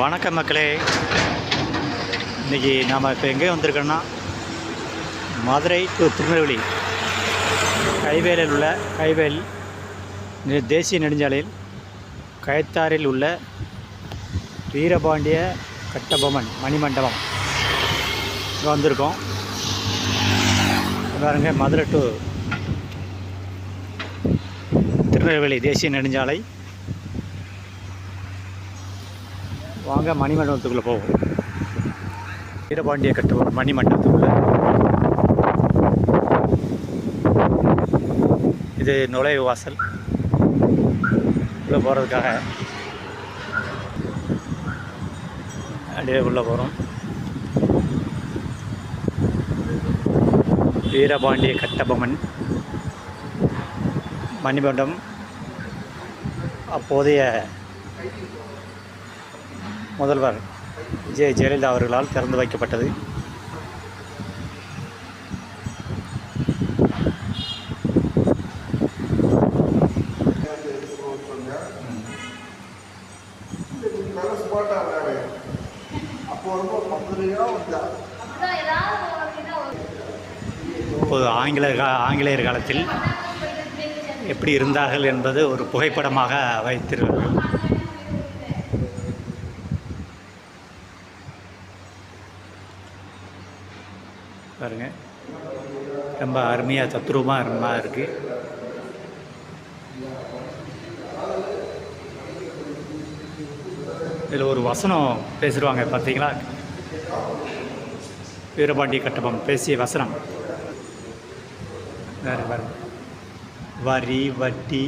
வணக்கம் மக்களே. இன்றைக்கி நாம் இப்போ எங்கே வந்திருக்கோன்னா மதுரை டு திருநெல்வேலி. கைவேலில் உள்ள கைவேல் தேசிய நெடுஞ்சாலையில் கயத்தாரில் உள்ள வீரபாண்டிய கட்டபொம்மன் மணிமண்டபம். இங்கே வந்திருக்கோம். பாருங்கள் பாருங்க மதுரை டு திருநெல்வேலி தேசிய நெடுஞ்சாலை. வாங்க மணிமண்டபத்துக்குள்ளே போவோம். வீரபாண்டிய கட்டுவோம் மணிமண்டபத்துக்குள்ளே. இது நுழைவு வாசல். உள்ளே போகிறதுக்காக அப்படியே உள்ளே போகிறோம் வீரபாண்டிய கட்டபொம்மன் மணிமண்டபம் அப்போதைய முதல்வர் ஜெ ஜெயலலிதா அவர்களால் திறந்து வைக்கப்பட்டது. இப்போது ஆங்கில ஆங்கிலேயர் காலத்தில் எப்படி இருந்தார்கள் என்பது ஒரு புகைப்படமாக வைத்திருக்கிறார்கள் பாருங்கள் ரொம்ப அருமையாக தத்ரூபமாக அருமையாக இருக்குது இதில் ஒரு வசனம் பேசிடுவாங்க பார்த்தீங்களா வீரபாண்டிய கட்டபம் பேசிய வசனம். வேறு வேறு. வரி வட்டி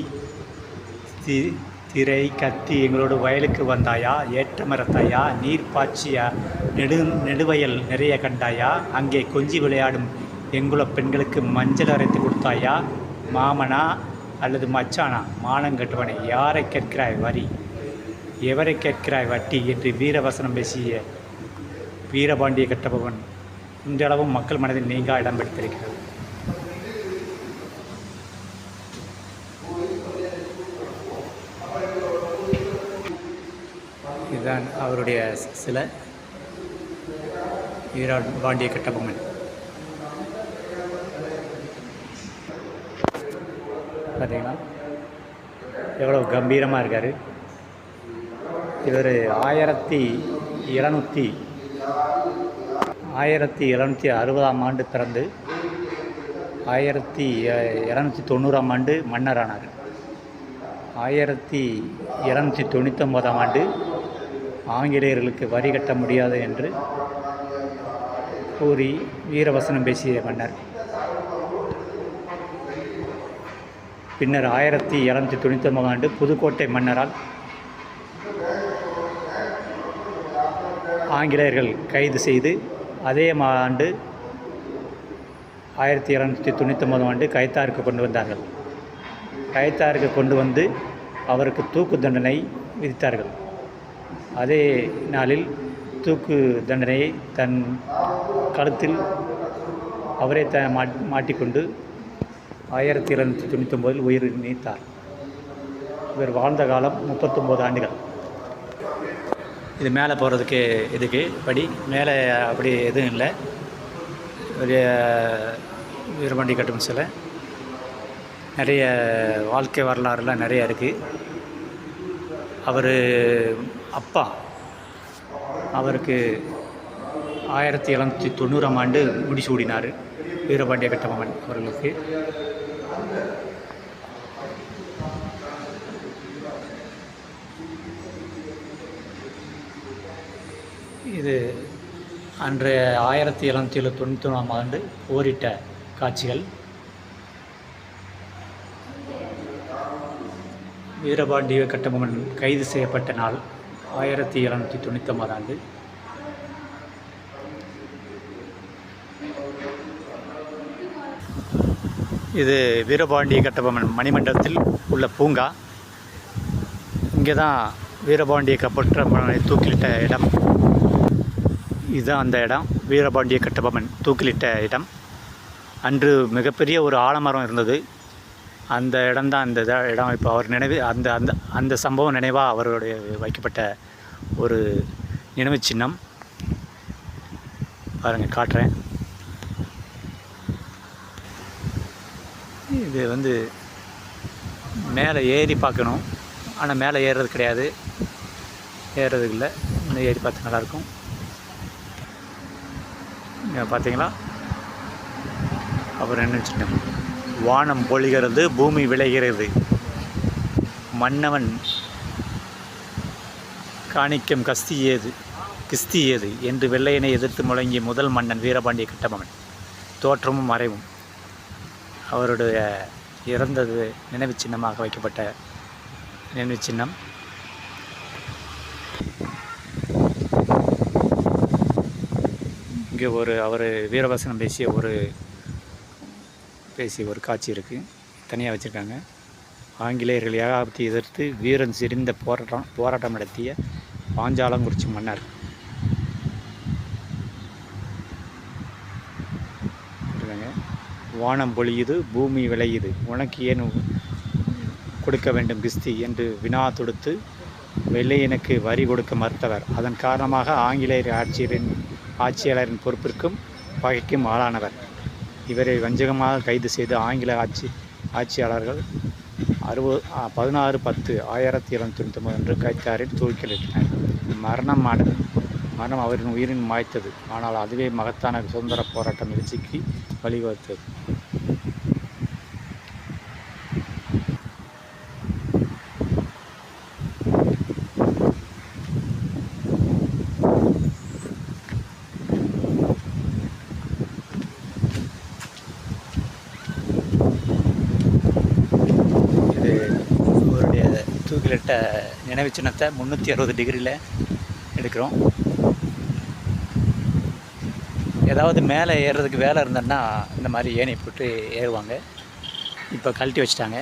திரை கத்தி எங்களோட வயலுக்கு வந்தாயா? ஏற்ற மரத்தாயா நீர் பாய்ச்சியா? நெடு நெடுவயல் நிறைய கண்டாயா? அங்கே கொஞ்சி விளையாடும் எங்குல பெண்களுக்கு மஞ்சள் அரைத்து கொடுத்தாயா? மாமனா அல்லது மச்சானா? மானங்கட்டுவனை யாரை கேட்கிறாய் வரி? எவரை கேட்கிறாய் வட்டி? என்று வீரவசனம் பேசிய வீரபாண்டிய கட்டபவன் இன்றளவும் மக்கள் மனதில் நீங்கா இடம் பிடித்திருக்கிறது இதுதான் அவருடைய சில சிலை வீரபாண்டிய கட்டபொம்மன். பார்த்தீங்களா எவ்வளோ கம்பீரமாக இருக்கார். இவர் ஆயிரத்தி இரநூத்தி ஆயிரத்தி எழுநூற்றி அறுபதாம் ஆண்டு பிறந்து ஆயிரத்தி இரநூத்தி தொண்ணூறாம் ஆண்டு மன்னரானார். ஆயிரத்தி இரநூத்தி தொண்ணூத்தொம்பதாம் ஆண்டு ஆங்கிலேயர்களுக்கு வரி கட்ட முடியாது என்று கூறி வீரவசனம் பேசிய மன்னர். பின்னர் ஆயிரத்தி இரநூத்தி தொண்ணூத்தொம்பதாம் ஆண்டு புதுக்கோட்டை மன்னரால் ஆங்கிலேயர்கள் கைது செய்து அதே ஆண்டு ஆயிரத்தி இரநூத்தி தொண்ணூத்தொம்பதாம் ஆண்டு கைத்தாருக்கு கொண்டு வந்தார்கள். கைத்தாருக்கு கொண்டு வந்து அவருக்கு தூக்கு தண்டனை விதித்தார்கள். அதே நாளில் தூக்கு தண்டனையை தன் கழுத்தில் அவரே த மாட்- மாட்டிக்கொண்டு ஆயிரத்தி இரநூத்தி தொண்ணூத்தொம்பதில் உயிர் நீத்தார். இவர் வாழ்ந்த காலம் முப்பத்தொம்போது ஆண்டுகள். இது மேலே போகிறதுக்கு இதுக்கு படி. மேலே அப்படி எதுவும் இல்லை. ஒரு வீரபாண்டி கட்டும் சிலை. நிறைய வாழ்க்கை வரலாறுலாம் நிறைய இருக்குது. அவர் அப்பா. அவருக்கு ஆயிரத்தி எழுநூற்றி தொண்ணூறாம் ஆண்டு முடிசூடினார் வீரபாண்டிய கட்டபொம்மன் அவர்களுக்கு. இது அன்றைய ஆயிரத்தி எழுநூற்றி தொண்ணூற்றி ஒன்றாம் ஆண்டு போரிட்ட காட்சிகள். வீரபாண்டிய கட்டபொம்மன் கைது செய்யப்பட்ட நாள். ஆயிரத்தி எழுநூற்றி தொண்ணூத்தொம்பது ஆண்டு. இது வீரபாண்டிய கட்டபொம்மன் மணிமண்டபத்தில் உள்ள பூங்கா. இங்கே தான் வீரபாண்டிய கப்பற்றமனை தூக்கிலிட்ட இடம். இதுதான் அந்த இடம். வீரபாண்டிய கட்டபொம்மன் தூக்கிலிட்ட இடம். அன்று மிகப்பெரிய ஒரு ஆலமரம் இருந்தது. அந்த இடம்தான் அந்த இதாக இடம். இப்போ அவர் நினைவு அந்த அந்த அந்த சம்பவம் நினைவாக அவருடைய வைக்கப்பட்ட ஒரு நினைவு சின்னம். பாருங்கள் காட்டுறேன். இது வந்து மேலே ஏறி பார்க்கணும். ஆனால் மேலே ஏறுறது கிடையாது. ஏறுறதுக்கு இல்லை. இன்னும் ஏறி பார்த்து நல்லாயிருக்கும். பார்த்தீங்களா? அப்புறம் என்ன சின்னம். வானம் பொழிகிறது பூமி விளைகிறது. மன்னவன் காணிக்கம் கஸ்தி ஏது கிஸ்தி ஏது என்று வெள்ளையனை எதிர்த்து முழங்கிய முதல் மன்னன் வீரபாண்டிய கட்டபொம்மன் தோற்றமும் மறைவும். அவருடைய இறந்தது நினைவு சின்னமாக வைக்கப்பட்ட நினைவு சின்னம். இங்கே ஒரு அவர் வீரவசனம் பேசிய ஒரு பேசிய ஒரு காட்சி இருக்குது தனியாக வச்சுருக்காங்க. ஆங்கிலேயர்கள் ஏகாபத்தை எதிர்த்து வீரன் சிரிந்த போராட்டம் போராட்டம் நடத்திய பாஞ்சாலங்குறிச்சி மன்னர். வானம் பொழியுது பூமி விளையுது. உனக்கு ஏன் கொடுக்க வேண்டும் கிஸ்தி என்று வினா தொடுத்து வெள்ளையனுக்கு வரி கொடுக்க மறுத்தவர். அதன் காரணமாக ஆங்கிலேயர் ஆட்சியரின் ஆட்சியாளரின் பொறுப்பிற்கும் பகைக்கும் ஆளானவர். இவரை வஞ்சகமாக கைது செய்து ஆங்கில ஆட்சி ஆட்சியாளர்கள் அறுபது பதினாறு பத்து ஆயிரத்தி எழுநூற்றி தொண்ணூற்றி அன்று கைத்தாரில் தூக்கிலிட்டனர் மரணம் ஆனது மரணம் அவரின் உயிரின் மாய்த்தது. ஆனால் அதுவே மகத்தான சுதந்திர போராட்டம் எழுச்சிக்கு வழிவகுத்தது இது அவருடைய தூக்கிலிட்ட நினைவு சின்னத்தை முந்நூற்றி அறுபது டிகிரியில் எடுக்கிறோம். ஏதாவது மேலே ஏறுறதுக்கு வேலை இருந்ததுன்னா இந்த மாதிரி ஏணி போட்டு ஏறுவாங்க. இப்போ கழட்டி வச்சிட்டாங்க.